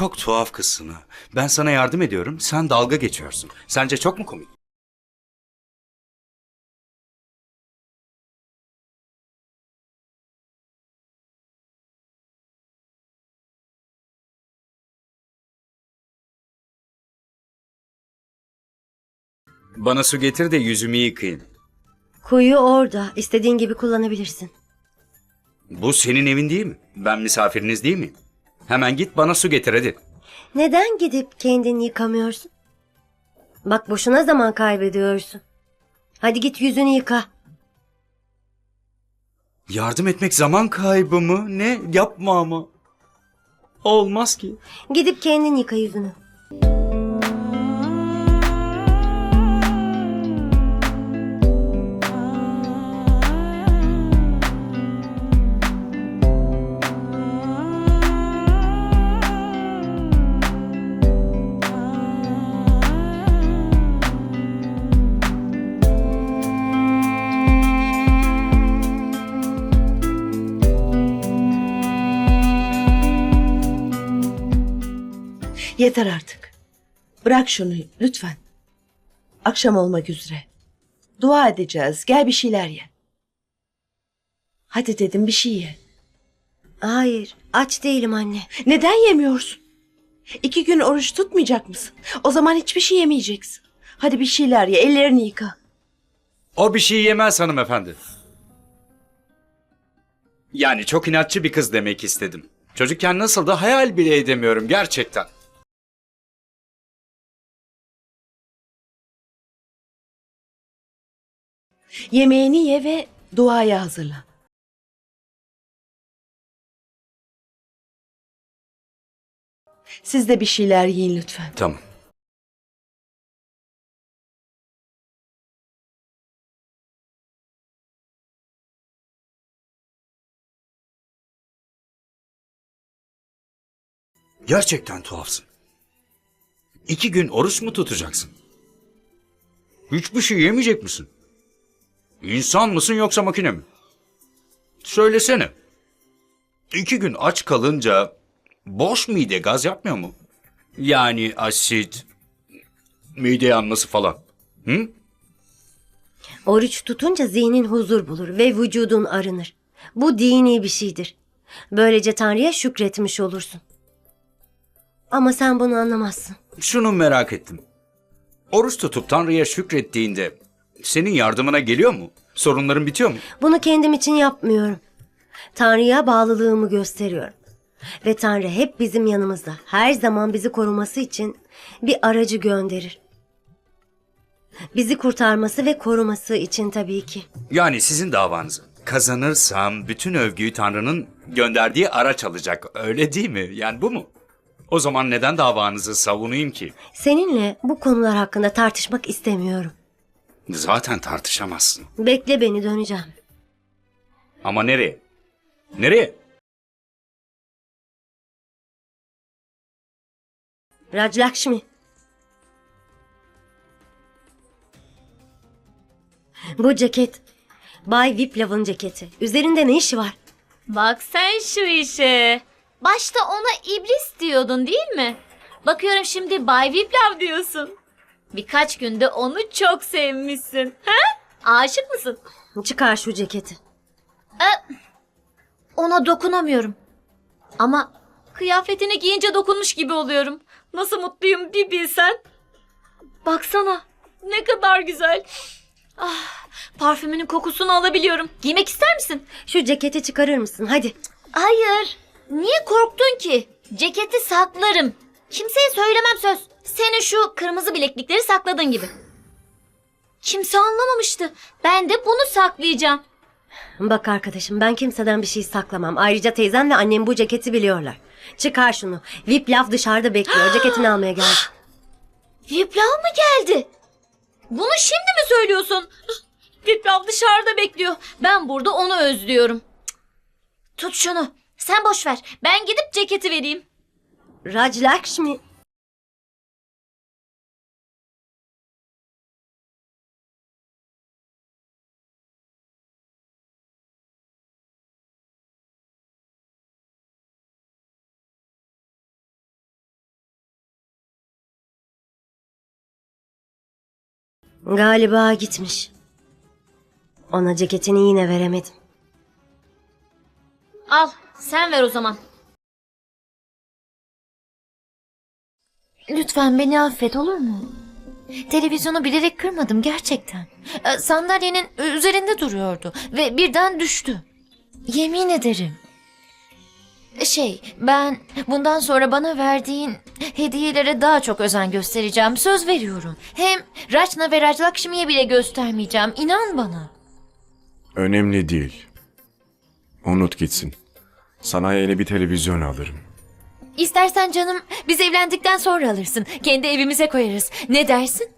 çok tuhaf ha. Ben sana yardım ediyorum, sen dalga geçiyorsun. Sence çok mu komik? Bana su getir de yüzümü yıkayayım. Kuyu orada. İstediğin gibi kullanabilirsin. Bu senin evin değil mi? Ben misafiriniz değil miyim? Hemen git bana su getir hadi. Neden gidip kendini yıkamıyorsun? Bak boşuna zaman kaybediyorsun. Hadi git yüzünü yıka. Yardım etmek zaman kaybı mı? Ne? Yapma ama. Olmaz ki. Gidip kendin yıka yüzünü. Yeter artık. Bırak şunu lütfen. Akşam olmak üzere. Dua edeceğiz. Gel bir şeyler ye. Hadi dedim bir şey ye. Hayır, aç değilim anne. Neden yemiyorsun? İki gün oruç tutmayacak mısın? O zaman hiçbir şey yemeyeceksin. Hadi bir şeyler ye. Ellerini yıka. O bir şey yemez hanımefendi. Yani çok inatçı bir kız demek istedim. Çocukken nasıl da hayal bile edemiyorum gerçekten. Yemeğini ye ve duaya hazırla. Siz de bir şeyler yiyin lütfen. Tamam. Gerçekten tuhafsın. İki gün oruç mu tutacaksın? Hiçbir şey yemeyecek misin? İnsan mısın yoksa makine mi? Söylesene. İki gün aç kalınca boş mide gaz yapmıyor mu? Yani asit, mide yanması falan. Hı? Oruç tutunca zihnin huzur bulur ve vücudun arınır. Bu dini bir şeydir. Böylece Tanrı'ya şükretmiş olursun. Ama sen bunu anlamazsın. Şunu merak ettim. Oruç tutup Tanrı'ya şükrettiğinde senin yardımına geliyor mu? Sorunların bitiyor mu? Bunu kendim için yapmıyorum. Tanrı'ya bağlılığımı gösteriyorum. Ve Tanrı hep bizim yanımızda. Her zaman bizi koruması için bir aracı gönderir. Bizi kurtarması ve koruması için tabii ki. Yani sizin davanızı. Kazanırsam bütün övgüyü Tanrı'nın gönderdiği araç alacak. Öyle değil mi? Yani bu mu? O zaman neden davanızı savunayım ki? Seninle bu konular hakkında tartışmak istemiyorum. Zaten tartışamazsın. Bekle beni döneceğim. Ama nereye? Nereye? Rajlakshmi. Bu ceket Bay Viplav'ın ceketi. Üzerinde ne işi var? Bak sen şu işe. Başta ona iblis diyordun değil mi? Bakıyorum şimdi Bay Viplav diyorsun. Birkaç günde onu çok sevmişsin. Ha? Aşık mısın? Çıkar şu ceketi. Ona dokunamıyorum. Ama kıyafetini giyince dokunmuş gibi oluyorum. Nasıl mutluyum bir bilsen. Baksana ne kadar güzel. Ah, parfümünün kokusunu alabiliyorum. Giymek ister misin? Şu ceketi çıkarır mısın? Hadi. Hayır. Niye korktun ki? Ceketi saklarım. Kimseye söylemem söz. Senin şu kırmızı bileklikleri sakladığın gibi. Kimse anlamamıştı. Ben de bunu saklayacağım. Bak arkadaşım ben kimseden bir şey saklamam. Ayrıca teyzem ve annem bu ceketi biliyorlar. Çıkar şunu. Viplav dışarıda bekliyor. Ceketini almaya geldi. Viplav mı geldi? Bunu şimdi mi söylüyorsun? Viplav dışarıda bekliyor. Ben burada onu özlüyorum. Tut şunu. Sen boş ver. Ben gidip ceketi vereyim. Rajlakshmi. Galiba gitmiş. Ona ceketini yine veremedim. Al sen ver o zaman. Lütfen beni affet olur mu? Televizyonu bilerek kırmadım gerçekten. Ee, Sandalyenin üzerinde duruyordu ve birden düştü. Yemin ederim. Şey, ben bundan sonra bana verdiğin hediyelere daha çok özen göstereceğim. Söz veriyorum. Hem Rachna ve Rajlakshmi'ye bile göstermeyeceğim. İnan bana. Önemli değil. Unut gitsin. Sana yeni bir televizyon alırım. İstersen canım biz evlendikten sonra alırsın. Kendi evimize koyarız. Ne dersin?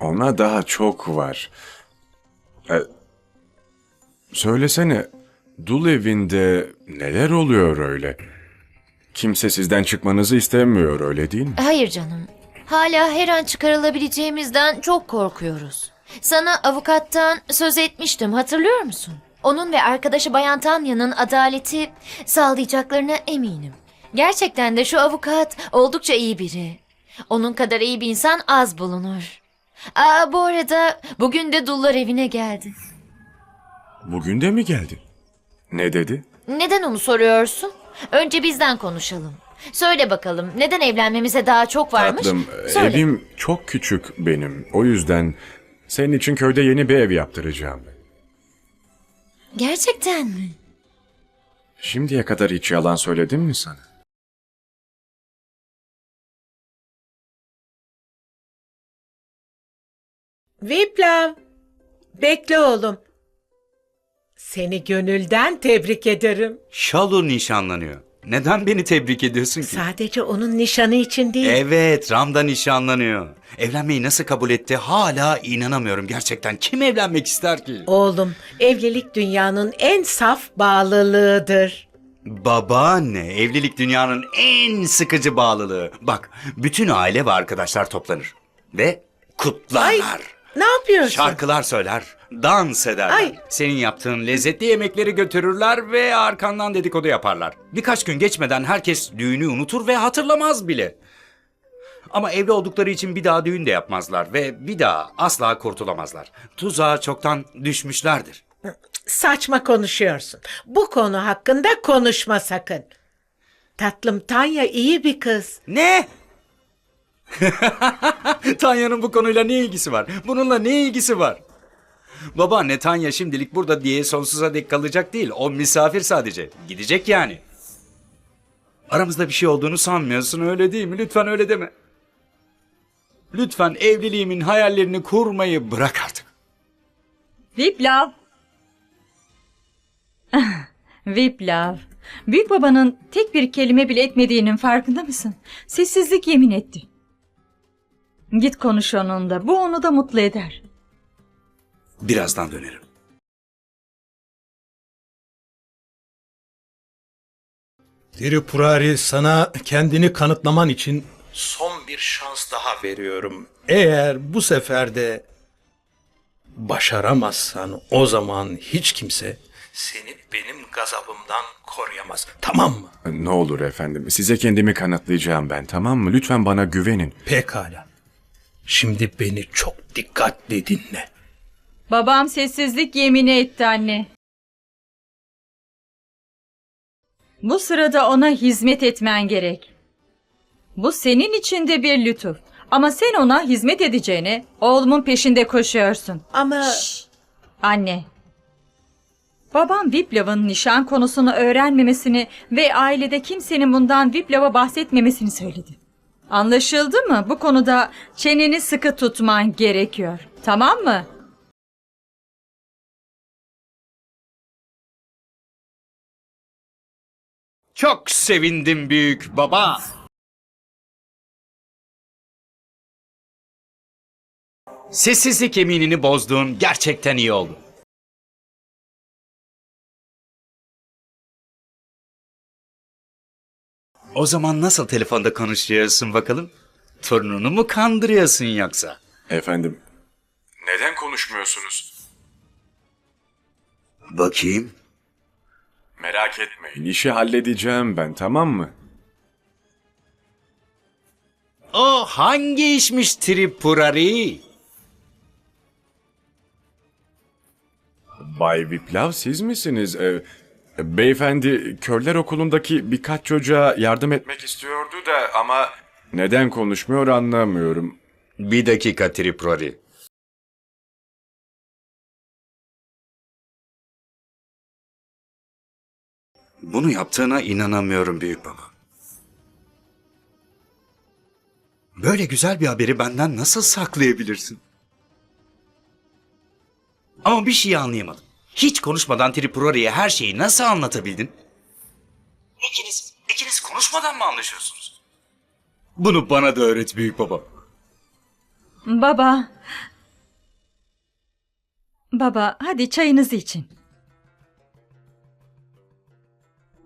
Ona daha çok var. E, söylesene, dul evinde neler oluyor öyle? Kimse sizden çıkmanızı istemiyor öyle değil mi? Hayır canım. Hala her an çıkarılabileceğimizden çok korkuyoruz. Sana avukattan söz etmiştim hatırlıyor musun? Onun ve arkadaşı Bayan Tanya'nın adaleti sağlayacaklarına eminim. Gerçekten de şu avukat oldukça iyi biri. Onun kadar iyi bir insan az bulunur. Aa, bu arada bugün de dullar evine geldi. Bugün de mi geldi? Ne dedi? Neden onu soruyorsun? Önce bizden konuşalım. Söyle bakalım neden evlenmemize daha çok varmış? Tatlım, Söyle. evim çok küçük benim. O yüzden senin için köyde yeni bir ev yaptıracağım. Gerçekten mi? Şimdiye kadar hiç yalan söyledim mi sana? Viplav, bekle oğlum. Seni gönülden tebrik ederim. Şalu nişanlanıyor. Neden beni tebrik ediyorsun ki? Sadece onun nişanı için değil. Evet, Ramda nişanlanıyor. Evlenmeyi nasıl kabul etti hala inanamıyorum gerçekten. Kim evlenmek ister ki? Oğlum, evlilik dünyanın en saf bağlılığıdır. Babaanne, evlilik dünyanın en sıkıcı bağlılığı. Bak, bütün aile ve arkadaşlar toplanır. Ve kutlarlar. Ne yapıyorsun? Şarkılar söyler, dans ederler. Ay. Senin yaptığın lezzetli yemekleri götürürler ve arkandan dedikodu yaparlar. Birkaç gün geçmeden herkes düğünü unutur ve hatırlamaz bile. Ama evli oldukları için bir daha düğün de yapmazlar ve bir daha asla kurtulamazlar. Tuzağa çoktan düşmüşlerdir. Saçma konuşuyorsun. Bu konu hakkında konuşma sakın. Tatlım Tanya iyi bir kız. Ne? Tanya'nın bu konuyla ne ilgisi var? Bununla ne ilgisi var? Babaanne Tanya şimdilik burada diye sonsuza dek kalacak değil. O misafir sadece. Gidecek yani. Aramızda bir şey olduğunu sanmıyorsun öyle değil mi? Lütfen öyle deme. Lütfen evliliğimin hayallerini kurmayı bırak artık. Viplav. Viplav. Büyük babanın tek bir kelime bile etmediğinin farkında mısın? Sessizlik yemin etti. Git konuş onunla. Bu onu da mutlu eder. Birazdan dönerim. Tripurari sana kendini kanıtlaman için son bir şans daha veriyorum. Eğer bu sefer de başaramazsan o zaman hiç kimse seni benim gazabımdan koruyamaz. Tamam mı? Ne olur efendim, size kendimi kanıtlayacağım ben tamam mı? Lütfen bana güvenin. Pekala. Şimdi beni çok dikkatli dinle. Babam sessizlik yemini etti anne. Bu sırada ona hizmet etmen gerek. Bu senin için de bir lütuf. Ama sen ona hizmet edeceğine oğlumun peşinde koşuyorsun. Ama Anne. Babam Viplav'ın nişan konusunu öğrenmemesini ve ailede kimsenin bundan Viplav'a bahsetmemesini söyledi. Anlaşıldı mı? Bu konuda çeneni sıkı tutman gerekiyor. Tamam mı? Çok sevindim büyük baba. Sessizlik yeminini bozduğun gerçekten iyi oldu. O zaman nasıl telefonda konuşuyorsun bakalım? Torununu mu kandırıyorsun yoksa? Efendim? Neden konuşmuyorsunuz? Bakayım. Merak etmeyin. İşi halledeceğim ben tamam mı? O hangi işmiş Tripurari? Bay Viplav siz misiniz? Ee, beyefendi körler okulundaki birkaç çocuğa yardım etmek istiyordu da ama neden konuşmuyor anlamıyorum. Bir dakika Tripurari. Bunu yaptığına inanamıyorum büyük baba. Böyle güzel bir haberi benden nasıl saklayabilirsin? Ama bir şeyi anlayamadım. Hiç konuşmadan Tripurari'ye her şeyi nasıl anlatabildin? İkiniz, ikiniz konuşmadan mı anlaşıyorsunuz? Bunu bana da öğret büyük baba. Baba. Baba hadi çayınızı için.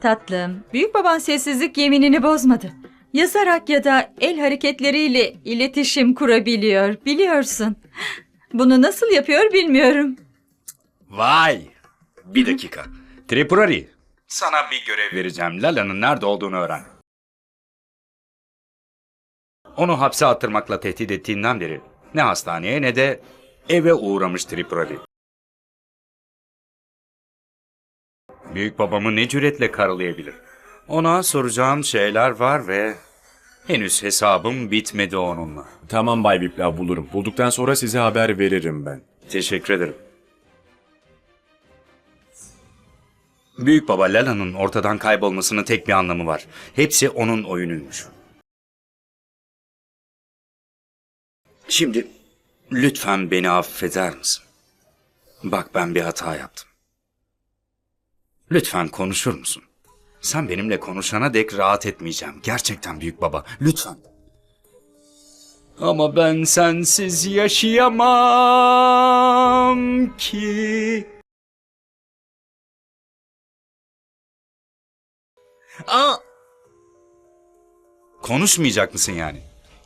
Tatlım, büyük baban sessizlik yeminini bozmadı. Yazarak ya da el hareketleriyle iletişim kurabiliyor, biliyorsun. Bunu nasıl yapıyor bilmiyorum. Vay! Bir dakika. Tripurari. Sana bir görev vereceğim. Lala'nın nerede olduğunu öğren. Onu hapse attırmakla tehdit ettiğinden beri ne hastaneye ne de eve uğramış Tripurari. Büyük babamı ne cüretle karalayabilir? Ona soracağım şeyler var ve henüz hesabım bitmedi onunla. Tamam Bay Viplav bulurum. Bulduktan sonra size haber veririm ben. Teşekkür ederim. Büyük baba Lala'nın ortadan kaybolmasının tek bir anlamı var. Hepsi onun oyunuymuş. Şimdi lütfen beni affeder misin? Bak ben bir hata yaptım. Lütfen konuşur musun? Sen benimle konuşana dek rahat etmeyeceğim. Gerçekten büyük baba. Lütfen. Ama ben sensiz yaşayamam ki. Aa! Konuşmayacak mısın yani?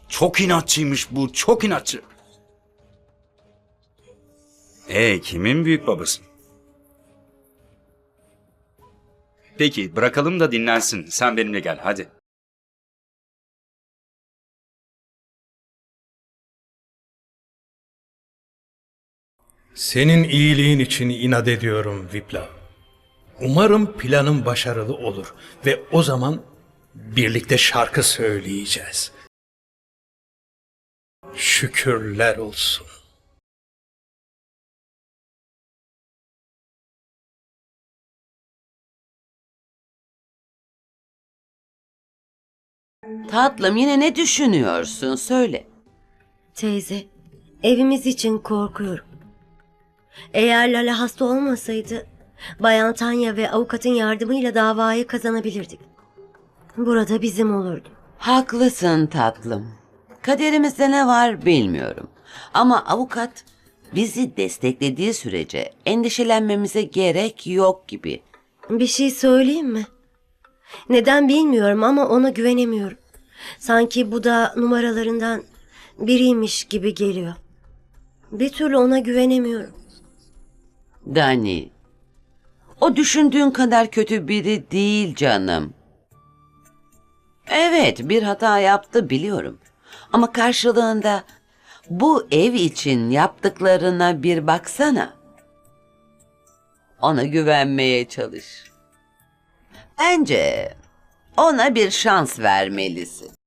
Çok inatçıymış bu, çok inatçı. E kimin büyük babası? Peki bırakalım da dinlensin. Sen benimle gel hadi. Senin iyiliğin için inat ediyorum Vipla. Umarım planın başarılı olur ve o zaman birlikte şarkı söyleyeceğiz. Şükürler olsun. Tatlım yine ne düşünüyorsun söyle. Teyze, evimiz için korkuyorum. Eğer Lala hasta olmasaydı, Bayan Tanya ve avukatın yardımıyla davayı kazanabilirdik. Burada bizim olurdu. Haklısın tatlım. Kaderimizde ne var bilmiyorum. Ama avukat bizi desteklediği sürece endişelenmemize gerek yok gibi. Bir şey söyleyeyim mi? Neden bilmiyorum ama ona güvenemiyorum. Sanki bu da numaralarından biriymiş gibi geliyor. Bir türlü ona güvenemiyorum. Dani, o düşündüğün kadar kötü biri değil canım. Evet, bir hata yaptı biliyorum. Ama karşılığında bu ev için yaptıklarına bir baksana. Ona güvenmeye çalış. Bence ona bir şans vermelisin.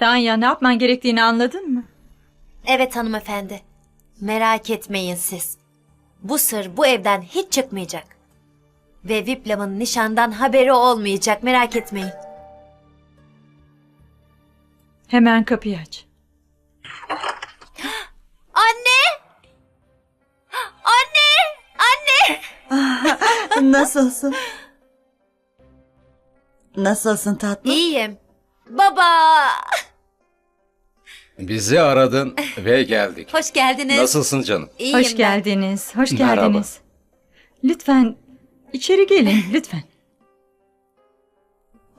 Tanya ne yapman gerektiğini anladın mı? Evet hanımefendi. Merak etmeyin siz. Bu sır bu evden hiç çıkmayacak. Ve Viplav'ın nişandan haberi olmayacak merak etmeyin. Hemen kapıyı aç. Anne! Anne! Anne! Nasılsın? Nasılsın tatlım? İyiyim. Baba! Bizi aradın ve geldik. Hoş geldiniz. Nasılsın canım? İyiyim hoş ben. geldiniz, hoş Merhaba. geldiniz. Lütfen içeri gelin, lütfen.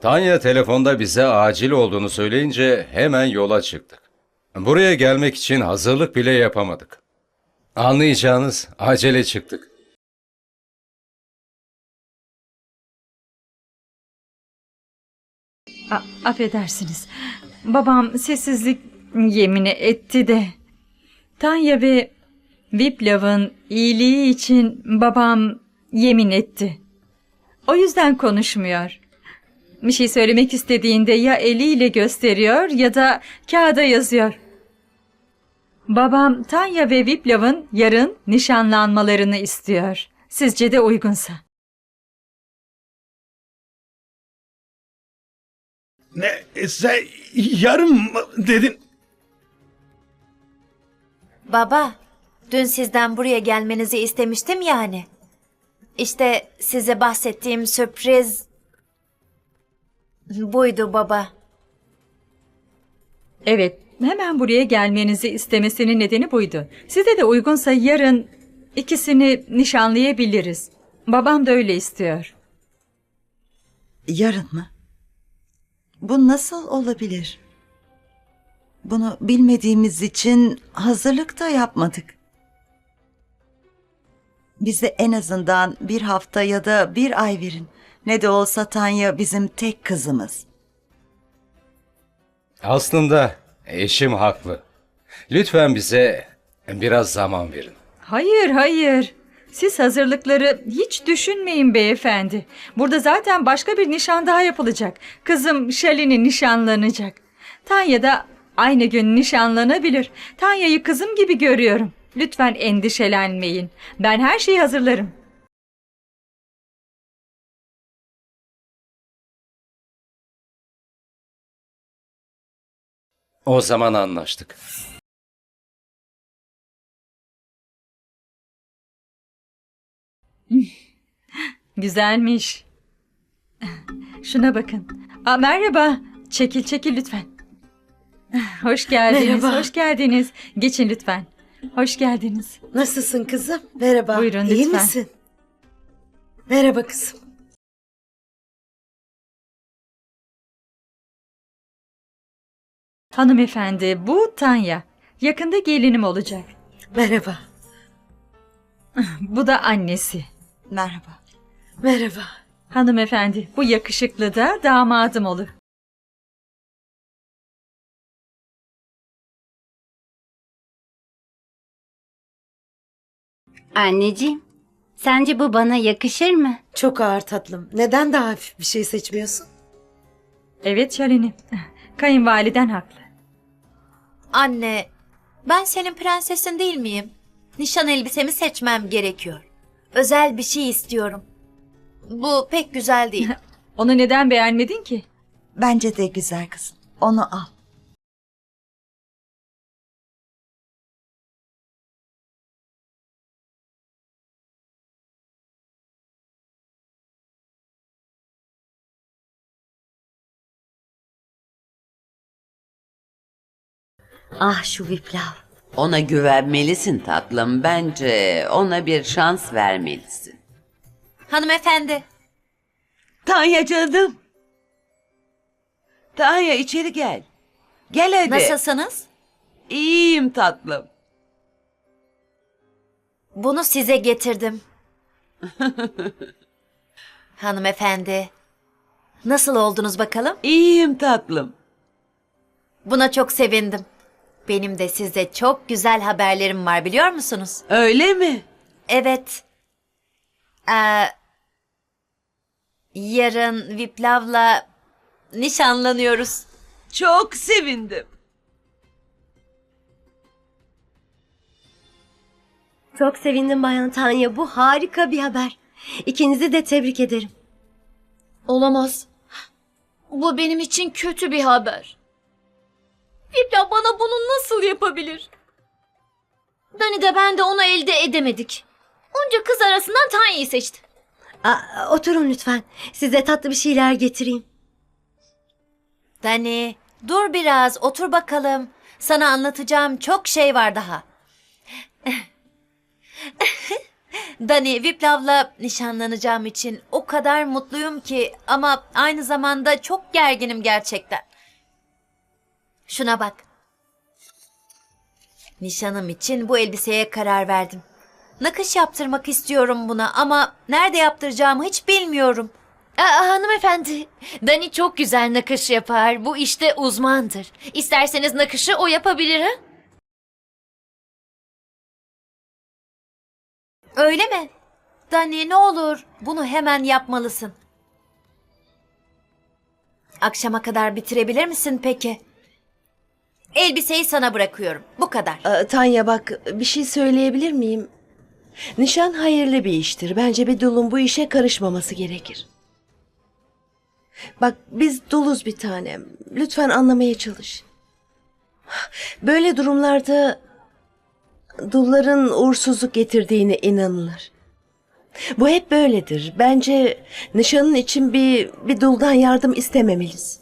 Tanya telefonda bize acil olduğunu söyleyince hemen yola çıktık. Buraya gelmek için hazırlık bile yapamadık. Anlayacağınız acele çıktık. A- affedersiniz. Babam sessizlik yemini etti de. Tanya ve Viplav'ın iyiliği için babam yemin etti. O yüzden konuşmuyor. Bir şey söylemek istediğinde ya eliyle gösteriyor ya da kağıda yazıyor. Babam Tanya ve Viplav'ın yarın nişanlanmalarını istiyor. Sizce de uygunsa. Ne sen yarım mı dedin? Baba, dün sizden buraya gelmenizi istemiştim yani. İşte size bahsettiğim sürpriz buydu baba. Evet, hemen buraya gelmenizi istemesinin nedeni buydu. Size de uygunsa yarın ikisini nişanlayabiliriz. Babam da öyle istiyor. Yarın mı? Bu nasıl olabilir? Bunu bilmediğimiz için hazırlık da yapmadık. Bize en azından bir hafta ya da bir ay verin. Ne de olsa Tanya bizim tek kızımız. Aslında eşim haklı. Lütfen bize biraz zaman verin. Hayır, hayır. Siz hazırlıkları hiç düşünmeyin beyefendi. Burada zaten başka bir nişan daha yapılacak. Kızım Şalini nişanlanacak. Tanya da aynı gün nişanlanabilir. Tanya'yı kızım gibi görüyorum. Lütfen endişelenmeyin. Ben her şeyi hazırlarım. O zaman anlaştık. Güzelmiş. Şuna bakın. Aa, merhaba. Çekil çekil lütfen. Hoş geldiniz. Merhaba. Hoş geldiniz. Geçin lütfen. Hoş geldiniz. Nasılsın kızım? Merhaba. Buyurun, İyi lütfen. misin? Merhaba kızım. Hanımefendi bu Tanya. Yakında gelinim olacak. Merhaba. Bu da annesi. Merhaba. Merhaba. Hanımefendi bu yakışıklı da damadım olur. Anneciğim, sence bu bana yakışır mı? Çok ağır tatlım. Neden daha hafif bir şey seçmiyorsun? Evet Şalini. Kayınvaliden haklı. Anne, ben senin prensesin değil miyim? Nişan elbisemi seçmem gerekiyor. Özel bir şey istiyorum. Bu pek güzel değil. Onu neden beğenmedin ki? Bence de güzel kızım. Onu al. Ah şu Viplav. Ona güvenmelisin tatlım. Bence ona bir şans vermelisin. Hanımefendi, Tanya canım. Tanya içeri gel. Gel hadi. nasılsınız? İyiyim tatlım. Bunu size getirdim. Hanımefendi, nasıl oldunuz bakalım? İyiyim tatlım. Buna çok sevindim. Benim de size çok güzel haberlerim var biliyor musunuz? Öyle mi? Evet. Ee, yarın Viplav'la nişanlanıyoruz. Çok sevindim. Çok sevindim Bayan Tanya. Bu harika bir haber. İkinizi de tebrik ederim. Olamaz. Bu benim için kötü bir haber. Vipla bana bunu nasıl yapabilir? Dani de ben de onu elde edemedik. Onca kız arasından Tanya'yı seçti. Aa, oturun lütfen. Size tatlı bir şeyler getireyim. Dani, dur biraz, otur bakalım. Sana anlatacağım çok şey var daha. Dani, Viplav'la nişanlanacağım için o kadar mutluyum ki ama aynı zamanda çok gerginim gerçekten. Şuna bak. Nişanım için bu elbiseye karar verdim. Nakış yaptırmak istiyorum buna ama nerede yaptıracağımı hiç bilmiyorum. Aa, hanımefendi, Dani çok güzel nakış yapar. Bu işte uzmandır. İsterseniz nakışı o yapabilir ha? Öyle mi? Dani ne olur bunu hemen yapmalısın. Akşama kadar bitirebilir misin peki? Elbiseyi sana bırakıyorum. Bu kadar. Aa, Tanya bak bir şey söyleyebilir miyim? Nişan hayırlı bir iştir. Bence bir dulun bu işe karışmaması gerekir. Bak biz duluz bir tanem. Lütfen anlamaya çalış. Böyle durumlarda dulların uğursuzluk getirdiğine inanılır. Bu hep böyledir. Bence nişanın için bir, bir duldan yardım istememeliyiz.